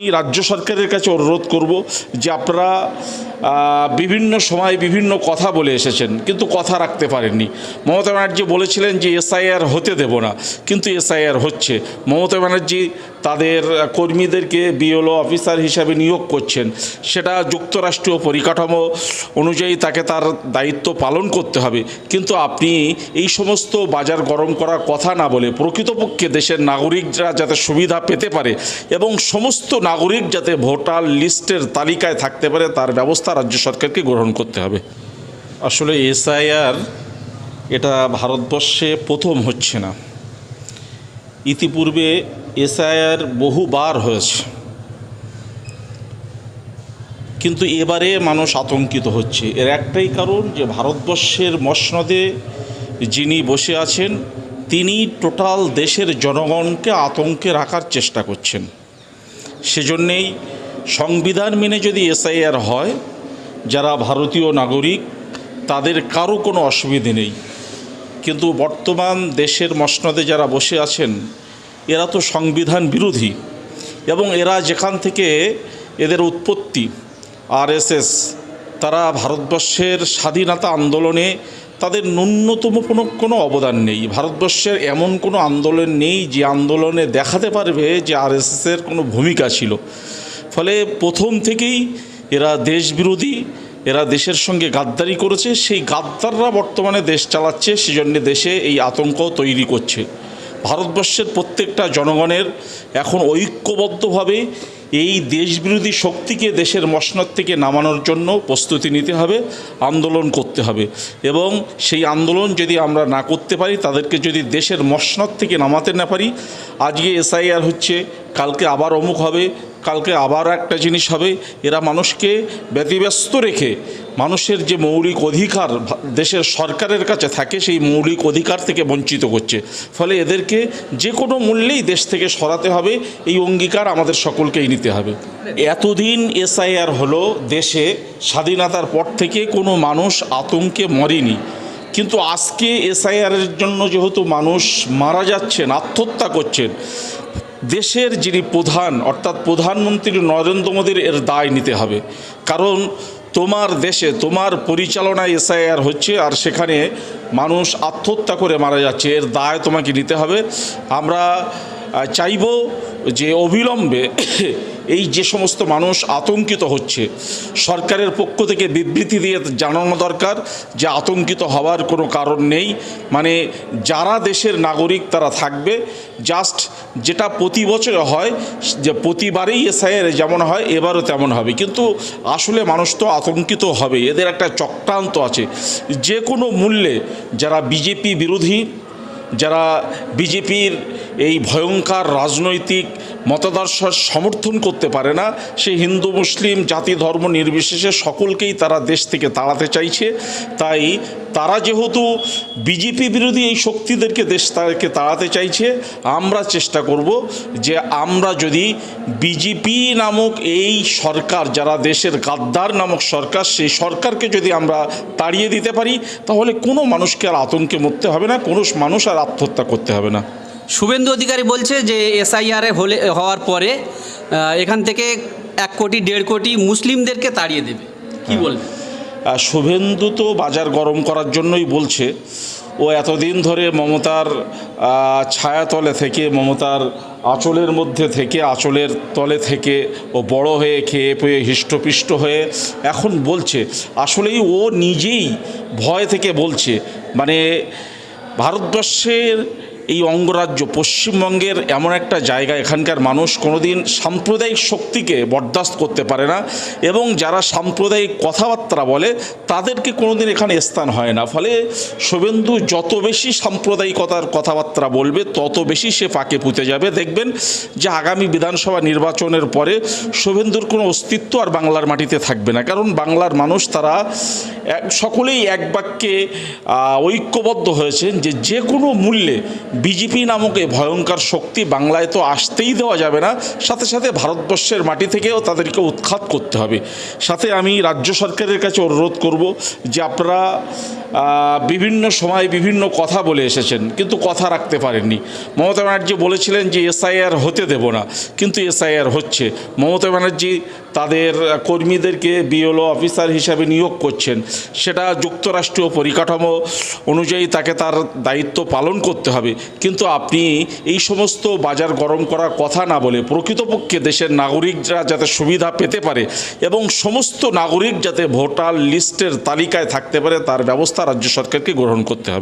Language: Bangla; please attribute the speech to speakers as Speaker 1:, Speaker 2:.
Speaker 1: আমি রাজ্য সরকারের কাছে অনুরোধ করব যে আপনারা বিভিন্ন সময় বিভিন্ন কথা বলে এসেছেন, কিন্তু কথা রাখতে পারেননি। মমতা ব্যানার্জি বলেছিলেন যে এসআইআর হতে দেব না, কিন্তু এসআইআর হচ্ছে। মমতা ব্যানার্জি তাদের কর্মীদেরকে বিএলও অফিসার হিসাবে নিয়োগ করছেন। সেটা যুক্তরাষ্ট্রীয় পরিকাঠামো অনুযায়ী তাকে তার দায়িত্ব পালন করতে হবে। কিন্তু আপনি এই সমস্ত বাজার গরম করার কথা না বলে প্রকৃতপক্ষে দেশের নাগরিকরা যাতে সুবিধা পেতে পারে এবং সমস্ত নাগরিক যাতে ভোটার লিস্টের তালিকায় থাকতে পারে, তার ব্যবস্থা রাজ্য সরকারকে গ্রহণ করতে হবে। আসলে এসআইআর এটা ভারতবর্ষে প্রথম হচ্ছে না। ইতিপূর্বে এসআইআর বহুবার হয়েছে। কিন্তু এবারে মানুষ আতঙ্কিত হচ্ছে। এর একটাই কারণ যে ভারতবর্ষের মসনদে যিনি বসে আছেন, তিনি টোটাল দেশের জনগণকে আতঙ্কে রাখার চেষ্টা করছেন। সেজন্যেই সংবিধান মেনে যদি এসআইআর হয়, যারা ভারতীয় নাগরিক, তাদের কারও কোনো অসুবিধে নেই। কিন্তু বর্তমান দেশের মসনদে যারা বসে আছেন, এরা তো সংবিধান বিরোধী এবং এরা যেখান থেকে এদের উৎপত্তি, আরএসএস, তারা ভারতবর্ষের স্বাধীনতা আন্দোলনে তাদের ন্যূনতম কোনো কোনো অবদান নেই। ভারতবর্ষের এমন কোনো আন্দোলন নেই যে আন্দোলনে দেখাতে পারবে যে আরএসএসের কোনো ভূমিকা ছিল। ফলে প্রথম থেকেই এরা দেশবিরোধী এরা দেশের সঙ্গে গাদ্দারি করেছে, সেই গাদ্দাররা বর্তমানে দেশ চালাচ্ছে, সেজন্য দেশে এই আতঙ্ক তৈরি করছে। ভারতবর্ষের প্রত্যেকটা জনগণের এখন ঐক্যবদ্ধভাবে এই দেশবিরোধী শক্তিকে দেশের মসনদ থেকে নামানোর জন্য প্রস্তুতি নিতে হবে, আন্দোলন করতে হবে। এবং সেই আন্দোলন যদি আমরা না করতে পারি, তাদেরকে যদি দেশের মসনদ থেকে নামাতে না পারি, আজকে এসআইআর হচ্ছে, কালকে আবার অমুক হবে কালকে আবার একটা জিনিস হবে, এরা মানুষকে ব্যতিব্যস্ত রেখে মানুষের যে মৌলিক অধিকার দেশের সরকারের কাছে থাকে, সেই মৌলিক অধিকার থেকে বঞ্চিত করছে। ফলে এদেরকে যে কোনো মূল্যেই দেশ থেকে সরাতে হবে, এই অঙ্গীকার আমাদের সকলকেই নিতে হবে। এতদিন এসআইআর হলো, দেশে স্বাধীনতার পর থেকে কোনো মানুষ আতঙ্কে মরেনি। কিন্তু আজকে এসআইআরের জন্য যেহেতু মানুষ মারা যাচ্ছেন, আত্মহত্যা করছেন দেশের যিনি প্রধান, অর্থাৎ প্রধানমন্ত্রী নরেন্দ্র মোদীর এর দায় নিতে হবে। কারণ তোমার দেশে তোমার পরিচালনায় এসআইআর হচ্ছে আর সেখানে মানুষ আত্মহত্যা করে মারা যাচ্ছে, এর দায় তোমাকে নিতে হবে। আমরা চাইব যে অবিলম্বে এই যে সমস্ত মানুষ আতঙ্কিত হচ্ছে, সরকারের পক্ষ থেকে বিবৃতি দিয়ে জানানো দরকার যে আতঙ্কিত হওয়ার কোনো কারণ নেই। মানে যারা দেশের নাগরিক তারা থাকবে। জাস্ট যেটা প্রতি বছরে হয়, যে প্রতিবারেই এসআইআর যেমন হয়, এবারও তেমন হবে। কিন্তু আসলে মানুষ তো আতঙ্কিত হবে এদের একটা চক্রান্ত আছে। যে কোনো মূল্যে যারা বিজেপি বিরোধী, যারা বিজেপির এই ভয়ঙ্কর রাজনৈতিক মতাদর্শ সমর্থন করতে পারে না। সে হিন্দু, মুসলিম জাতি, ধর্ম নির্বিশেষে সকলকেই তারা দেশ থেকে তাড়াতে চাইছে। তাই তারা যেহেতু বিজেপি বিরোধী এই শক্তিদেরকে দেশ তাদেরকে তাড়াতে চাইছে, আমরা চেষ্টা করব যে আমরা যদি বিজেপি নামক এই সরকার, যারা দেশের গাদ্দার নামক সরকার, সেই সরকারকে যদি আমরা তাড়িয়ে দিতে পারি, তাহলে কোনো মানুষকে আর আতঙ্কে মরতে হবে না, কোনো মানুষ আর আত্মহত্যা করতে হবে না।
Speaker 2: শুভেন্দু অধিকারী বলছে যে এসআইআরে হলে হওয়ার পরে এখান থেকে এক কোটি দেড় কোটি মুসলিমদেরকে তাড়িয়ে দেবে। কি বলবে?
Speaker 1: শুভেন্দু তো বাজার গরম করার জন্যই বলছে। ও এতদিন ধরে মমতার ছায়াতলে থেকে মমতার আঁচলের মধ্যে থেকে আঁচলের তলে থেকে ও বড় হয়ে খেয়ে পেয়ে হৃষ্টপিষ্ট হয়ে এখন বলছে। আসলেই ও নিজেই ভয় থেকে বলছে। মানে ভারতবর্ষের এই অঙ্গরাজ্য পশ্চিমবঙ্গের এমন একটা জায়গা, এখানকার মানুষ কোনোদিন সাম্প্রদায়িক শক্তিকে বরদাস্ত করতে পারে না এবং যারা সাম্প্রদায়িক কথাবার্তা বলে তাদেরকে কোনোদিন এখানে স্থান হয় না। ফলে শুভেন্দু যত বেশি সাম্প্রদায়িকতার কথাবার্তা বলবে, তত বেশি সে পাকে পুঁতে যাবে। দেখবেন যে আগামী বিধানসভা নির্বাচনের পরে শুভেন্দুর কোনো অস্তিত্ব আর বাংলার মাটিতে থাকবে না। কারণ বাংলার মানুষ তারা সকলেই এক বাক্যে ঐক্যবদ্ধ হয়েছেন যে যে কোনো মূল্যে বিজেপি নামক এই ভয়ঙ্কর শক্তি বাংলায় তো আসতেই দেওয়া যাবে না। সাথে সাথে ভারতবর্ষের মাটি থেকেও তাদেরকে উৎখাত করতে হবে। সাথে আমি রাজ্য সরকারের কাছে অনুরোধ করব যে আপনারা বিভিন্ন সময় বিভিন্ন কথা বলে এসেছেন, কিন্তু কথা রাখতে পারেননি। মমতা ব্যানার্জি বলেছিলেন যে এসআইআর হতে দেব না, কিন্তু এসআইআর হচ্ছে। মমতা ব্যানার্জি তাদের কর্মীদেরকে বিএলও অফিসার হিসাবে নিয়োগ করছেন। সেটা যুক্তরাষ্ট্রীয় পরিকাঠামো অনুযায়ী তাকে তার দায়িত্ব পালন করতে হবে। কিন্তু আপনি এই সমস্ত বাজার গরম করার কথা না বলে প্রকৃতপক্ষে দেশের নাগরিকরা যাতে সুবিধা পেতে পারে এবং সমস্ত নাগরিক যাতে ভোটার লিস্টের তালিকায় থাকতে পারে, তার ব্যবস্থা রাজ্য সরকারকে গ্রহণ করতে হবে।